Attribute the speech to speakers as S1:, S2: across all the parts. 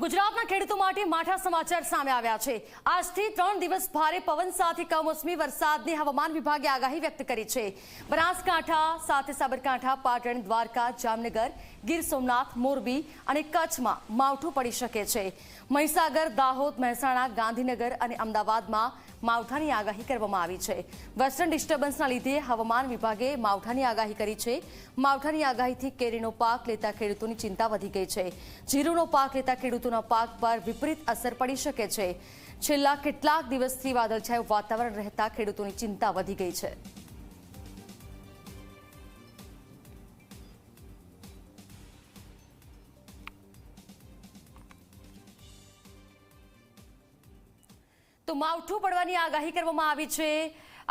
S1: ગુજરાતના ખેડૂતો માટે માઠા સમાચાર સામે આવ્યા છે. આજથી ત્રણ દિવસ ભારે પવન સાથે કમોસમી વરસાદની હવામાન વિભાગે આગાહી વ્યક્ત કરી છે. બનાસકાંઠા, સાથે સાબરકાંઠા, પાટણ, દ્વારકા, જામનગર ગીર સોમનાથ, મોરબી અને કચ્છમાં માવઠું પડી શકે છે. મહીસાગર, દાહોદ, મહેસાણા, ગાંધીનગર અને અમદાવાદમાં માવઠાની આગાહી કરવામાં આવી છે. વેસ્ટર્ન ડિસ્ટર્બન્સના લીધે હવામાન વિભાગે માવઠાની આગાહી કરી છે. માવઠાની આગાહીથી કેરીનો પાક લેતા ખેડૂતોની ચિંતા વધી ગઈ છે. જીરુનો પાક લેતા ખેડૂતોના પાક પર વિપરીત અસર પડી શકે છે. છેલ્લા કેટલાક દિવસથી વાદળછાયું વાતાવરણ રહેતા ખેડૂતોની ચિંતા વધી ગઈ છે. તો માવઠું પડવાની આગાહી કરવામાં આવી છે.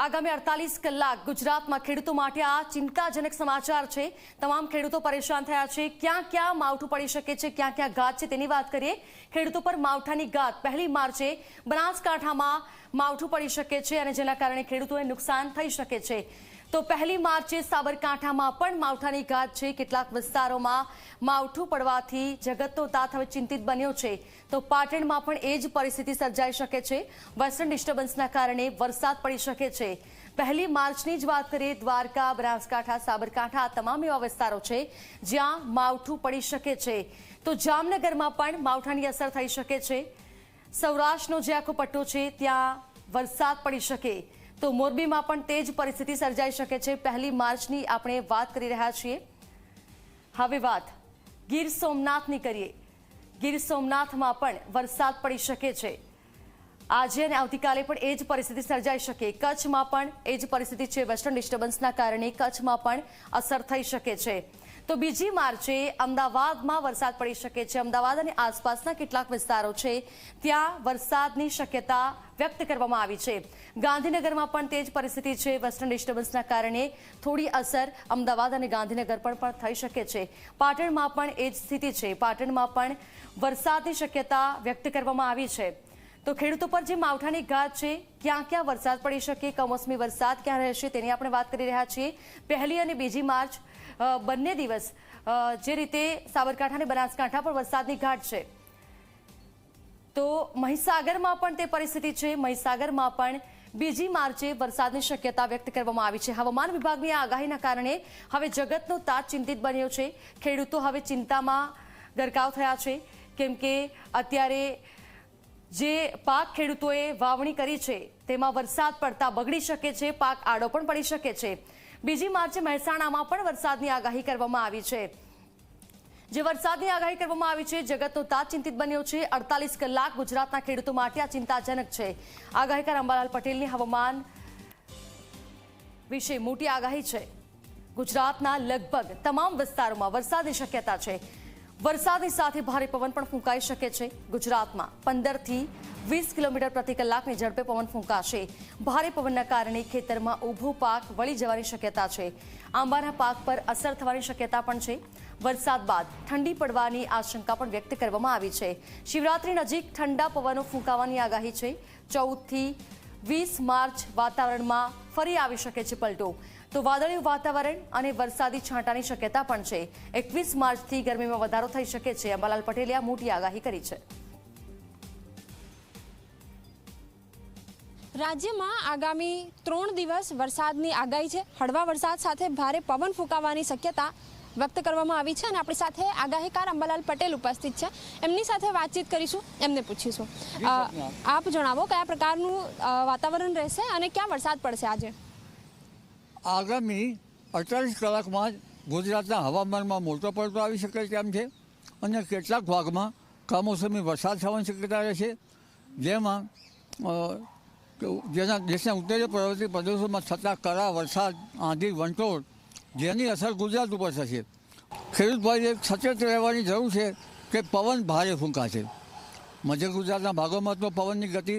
S1: આગામી અડતાલીસ કલાક ગુજરાતમાં ખેડૂતો માટે આ ચિંતાજનક સમાચાર છે. તમામ ખેડૂતો પરેશાન થયા છે. ક્યાં ક્યાં માવઠું પડી શકે છે, ક્યાં ક્યાં ગાત છે તેની વાત કરીએ. ખેડૂતો પર માવઠાની ગાત પહેલી માર્ચે બનાસકાંઠામાં માવઠું પડી શકે છે અને જેના કારણે ખેડૂતોને નુકસાન થઈ શકે છે. તો પહેલી માર્ચે સાબરકાંઠામાં પણ માવઠાની ગાત છે. કેટલાક વિસ્તારોમાં માવઠું પડવાથી જગતનો તાત હવે ચિંતિત બન્યો છે. તો પાટણમાં પણ એ જ પરિસ્થિતિ સર્જાઈ શકે છે. વેસ્ટર્ન ડિસ્ટર્બન્સના કારણે વરસાદ પડી શકે છે. પહેલી માર્ચની જ વાત કરીએ, દ્વારકા, બનાસકાંઠા, સાબરકાંઠા આ તમામ એવા વિસ્તારો છે જ્યાં માવઠું પડી શકે છે. તો જામનગરમાં પણ માવઠાની અસર થઈ શકે છે. સૌરાષ્ટ્રનો જે આખો પટ્ટો છે, ત્યાં વરસાદ પડી શકે. તો મોરબીમાં પણ તે જ પરિસ્થિતિ સર્જાઈ શકે છે. પહેલી માર્ચની આપણે વાત કરી રહ્યા છીએ. હવે વાત ગીર સોમનાથની કરીએ. ગીર સોમનાથમાં પણ વરસાદ પડી શકે છે. આજે અને આવતીકાલે પણ એ જ પરિસ્થિતિ સર્જાઈ શકે. કચ્છમાં પણ એ જ પરિસ્થિતિ છે. વેસ્ટર્ન ડિસ્ટર્બન્સના કારણે કચ્છમાં પણ અસર થઈ શકે છે. તો બીજી માર્ચે અમદાવાદમાં વરસાદ પડી શકે છે. અમદાવાદ અને આસપાસના કેટલાક વિસ્તારો છે, ત્યાં વરસાદની શક્યતા વ્યક્ત કરવામાં આવી છે. ગાંધીનગરમાં પણ તે જ પરિસ્થિતિ છે. વેસ્ટર્ન ડિસ્ટર્બન્સના કારણે થોડી અસર અમદાવાદ અને ગાંધીનગર પર પણ થઈ શકે છે. પાટણમાં પણ એ જ સ્થિતિ છે. પાટણમાં પણ વરસાદની શક્યતા વ્યક્ત કરવામાં આવી છે. તો ખેડૂતો પર જે માવઠાની ગાજ છે, ક્યાં ક્યાં વરસાદ પડી શકે, કમોસમી વરસાદ ક્યાં રહેશે, તેની આપણે વાત કરી રહ્યા છીએ. પહેલી અને બીજી માર્ચ બંને દિવસ જે રીતે સાબરકાંઠા અને બનાસકાંઠા પર વરસાદની ઘાટ છે. તો મહીસાગરમાં પણ તે પરિસ્થિતિ છે. મહીસાગરમાં પણ બીજી માર્ચે વરસાદની શક્યતા વ્યક્ત કરવામાં આવી છે. હવામાન વિભાગની આગાહીના કારણે હવે જગતનો તાત ચિંતિત બન્યો છે. ખેડૂતો હવે ચિંતામાં ગરકાવ થયા છે. કેમ કે અત્યારે જે પાક ખેડૂતોએ વાવણી કરી છે, તેમાં વરસાદ પડતા બગડી શકે છે, પાક આડો પણ પડી શકે છે. બીજી માર્ચે મહેસાણામાં પણ વરસાદની આગાહી કરવામાં આવી છે. જે વરસાદની આગાહી કરવામાં આવી છે, જગતનો તાત ચિંતિત બન્યો છે. અડતાલીસ કલાક ગુજરાતના ખેડૂતો માટે આ ચિંતાજનક છે. આગાહીકાર અંબાલાલ પટેલની હવામાન વિશે મોટી આગાહી છે. ગુજરાતના લગભગ તમામ વિસ્તારોમાં વરસાદની શક્યતા છે. વરસાદની સાથે ભારે પવન પણ ફૂંકાઈ શકે છે. ગુજરાતમાં પંદરથી વીસ કિલોમીટર પ્રતિ કલાકની ઝડપે પવન ફૂંકાશે. ભારે પવનના કારણે ખેતરમાં ઊભો પાક વળી જવાની શક્યતા છે. આંબાના પાક પર અસર થવાની શક્યતા પણ છે. વરસાદ બાદ ઠંડી પડવાની આશંકા પણ વ્યક્ત કરવામાં આવી છે. શિવરાત્રી નજીક ઠંડા પવનો ફૂંકાવાની આગાહી છે. ચૌદથી વીસ માર્ચ વાતાવરણમાં ફરી આવી શકે છે પલટો. તો વાદળિયું વાતાવરણ અને વરસાદી છાંટાની શક્યતા પણ છે. એકવીસ માર્ચથી ગરમીમાં વધારો થઈ શકે છે. અંબાલાલ પટેલે આ મોટી આગાહી કરી છે.
S2: રાજ્યમાં આગામી ત્રણ દિવસ વરસાદની આગાહી છે. હળવા વરસાદ સાથે ભારે પવન ફૂંકાવાની શક્યતા વ્યક્ત કરવામાં આવી છે અને આપણી સાથે આગાહીકાર અંબાલાલ પટેલ ઉપસ્થિત છે. એમની સાથે વાતચીત કરીશું એમને પૂછીશું. આપ જણાવો કયા પ્રકારનું વાતાવરણ રહેશે અને ક્યાં વરસાદ પડશે આજે?
S3: આગામી અડતાલીસ કલાકમાં જ ગુજરાતના હવામાનમાં મોટો પડતો આવી શકે તેમ છે અને કેટલાક ભાગમાં કમોસમી વરસાદ થવાની શક્યતા રહેશે જેમાં જેના, દેશના ઉત્તરીય પર્વતીય પ્રદેશોમાં થતા કરા, વરસાદ, આંધી, વંટોળ જેની અસર ગુજરાત ઉપર થશે. ખેડૂતભાઈએ સચેત રહેવાની જરૂર છે કે પવન ભારે ફૂંકાશે. મધ્ય ગુજરાતના ભાગોમાં તો પવનની ગતિ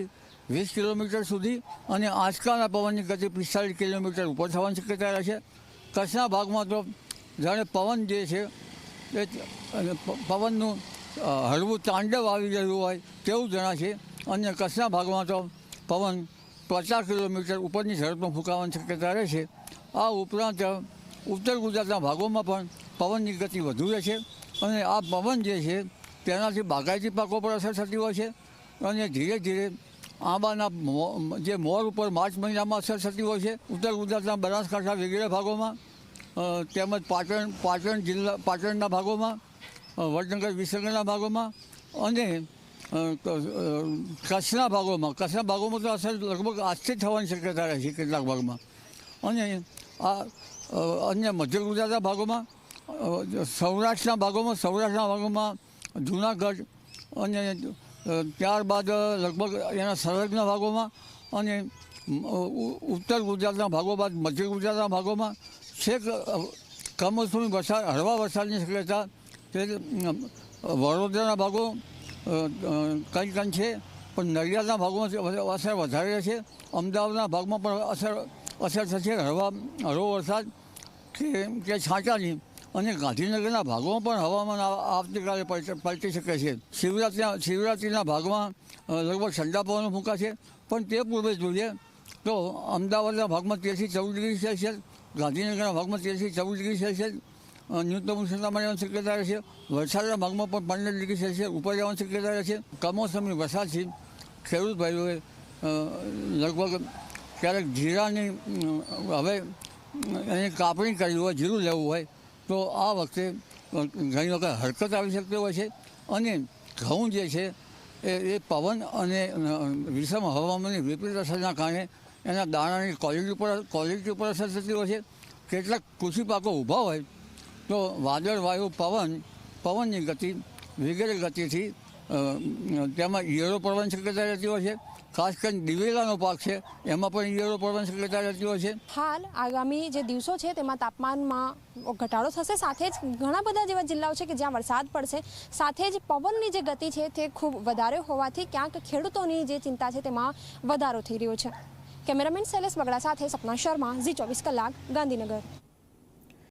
S3: વીસ કિલોમીટર સુધી અને આંચકાના પવનની ગતિ પિસ્તાળીસ કિલોમીટર ઉપર થવાની શક્યતા રહે છે. કચ્છના ભાગમાં તો જાણે પવન જે છે, એ પવનનું હળવું તાંડવ આવી રહ્યું હોય તેવું જણાશે. અને કચ્છના ભાગમાં તો પવન પચાસ કિલોમીટર ઉપરની ઝડપમાં ફૂંકાવાની શક્યતા રહેશે. આ ઉપરાંત ઉત્તર ગુજરાતના ભાગોમાં પણ પવનની ગતિ વધુ રહેશે. અને આ પવન જે છે, તેનાથી બાગાયતી પાકો પર અસર થતી હોય છે. અને ધીરે ધીરે આંબાના જે મોર ઉપર માર્ચ મહિનામાં અસર થતી હોય છે, ઉત્તર ગુજરાતના બનાસકાંઠા વગેરે ભાગોમાં તેમજ પાટણ પાટણ જિલ્લા, પાટણના ભાગોમાં વડનગર, વિસનગરના ભાગોમાં અને કચ્છના ભાગોમાં કચ્છના ભાગોમાં તો અસર લગભગ આજથી થવાની શક્યતા રહે છે કેટલાક ભાગમાં. અને આ અન્ય મધ્ય ગુજરાતના ભાગોમાં સૌરાષ્ટ્રના ભાગોમાં સૌરાષ્ટ્રના ભાગોમાં જૂનાગઢ અને ત્યારબાદ લગભગ એના સંલગ્ન ભાગોમાં અને ઉત્તર ગુજરાતના ભાગો બાદ મધ્ય ગુજરાતના ભાગોમાં છેક કમોસમી વરસાદ, હળવા વરસાદની શક્યતા તે વડોદરાના ભાગો કંઈ કંઈ છે, પણ નડિયાદના ભાગોમાં અસર વધારે છે. અમદાવાદના ભાગમાં પણ અસર અસર થશે, હળવા, હળવો વરસાદ. કે કે છાંટાની અને ગાંધીનગરના ભાગોમાં પણ હવામાન આવતીકાલે પલટ- શકે છે. શિવરાત્રિના શિવરાત્રિના ભાગમાં લગભગ ઠંડા પવનો ફૂંકાશે. પણ તે પૂર્વે જોઈએ તો અમદાવાદના ભાગમાં તેરથી ચૌદ ડિગ્રી સેલ્સિયસ, ગાંધીનગરના ભાગમાં તેરથી ચૌદ ડિગ્રી સેલ્સિયસ ન્યૂનતમ ઉષ્ણતા રહેવાની શક્યતા રહેશે. વરસાદના ભાગમાં પણ પંદર ડિગ્રી સેલ્સિયસ ઉપર રહેવાની શક્યતા રહેશે. કમોસમી વરસાદથી ખેડૂત ભાઈઓએ લગભગ ક્યારેક જીરાની હવે એની કાપણી કરવી હોય, જીરું લેવું હોય તો આ વખતે ઘણી વખત હરકત આવી શકતી હોય છે. અને ઘઉં જે છે, એ એ પવન અને વિષમ હવામાનની વિપરીત અસરના કારણે એના દાણાની ક્વોલિટી પર ક્વોલિટી પર અસર થતી હોય છે. કેટલાક કૃષિ પાકો ઊભા હોય, તો વાદળ વાયુ પવન, પવનની ગતિ, વગેરે ગતિથી તેમાં ઈયળો પડવાની શક્યતા રહેતી હોય છે. ખાસ કરીને દિવેલાનો પાક છે. એમાં પણ ઈયળો પડવાની શક્યતા રહેતી હોય છે.
S2: હાલ આગામી જે દિવસો છે તેમાં તાપમાનમાં ઘટાડો થશે. સાથે જ ઘણા બધા જેવા જિલ્લાઓ છે કે જ્યાં વરસાદ પડશે. સાથે જ પવનની જે ગતિ છે તે ખૂબ વધારે હોવાથી ક્યાંક ખેડૂતોની જે ચિંતા છે તેમાં વધારો થઈ રહ્યો છે. કેમેરામેન શૈલેષ બગડા સાથે સપના શર્મા, ઝી ચોવીસ કલાક, ગાંધીનગર.